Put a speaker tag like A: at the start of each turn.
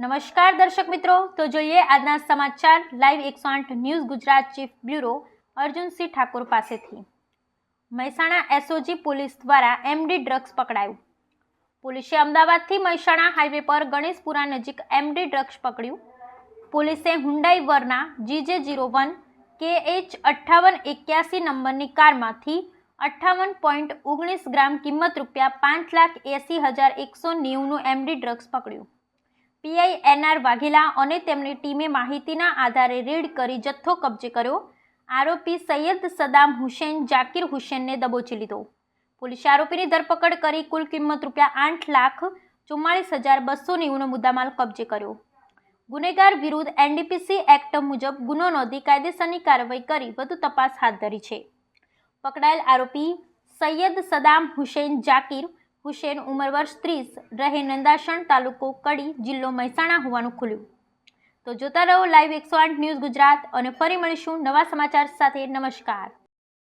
A: નમસ્કાર દર્શક મિત્રો. તો જોઈએ આજના સમાચાર. લાઈવ એકસો આઠ news Gujarat chief bureau Arjunsinh Thakor પાસેથી. મહેસાણા એસઓજી પોલીસ દ્વારા એમડી ડ્રગ્સ પકડાયું. પોલીસે અમદાવાદથી મહેસાણા હાઈવે પર ગણેશપુરા નજીક એમડી ડ્રગ્સ પકડ્યું. પોલીસે Hyundai Verna GJ zero one K H અઠ્ઠાવન એક્યાસી નંબરની કારમાંથી અઠ્ઠાવન પોઈન્ટ ઓગણીસ ગ્રામ કિંમત રૂપિયા પાંચ લાખ એંસી હજાર એકસો નેવુંનું એમડી ડ્રગ્સ પકડ્યું. પીઆઈ એનઆર વાઘેલા અને તેમની ટીમે માહિતીના આધારે રેડ કરી જથ્થો કબજે કર્યો. આરોપી સૈયદ સદામ હુસેન જાકીર હુસેનને દબોચી લીધો. પોલીસે આરોપીની ધરપકડ કરી કુલ કિંમત રૂપિયા આઠ લાખ ચુમ્માળીસ હજાર બસો નેવુંનો મુદ્દામાલ કબજે કર્યો. ગુનેગાર વિરુદ્ધ એનડીપીસી એક્ટ મુજબ ગુનો નોંધી કાયદેસરની કાર્યવાહી કરી વધુ તપાસ હાથ ધરી છે. પકડાયેલ આરોપી સૈયદ સદામ હુસેન જાકીર હુસેન ઉંમર વર્ષ ત્રીસ, રહે નંદાસણ તાલુકો કડી જિલ્લો મહેસાણા હોવાનું ખુલ્યું. તો જોતા રહો લાઈવ એકસો આઠ ન્યૂઝ ગુજરાત અને ફરી મળીશું નવા સમાચાર સાથે. નમસ્કાર.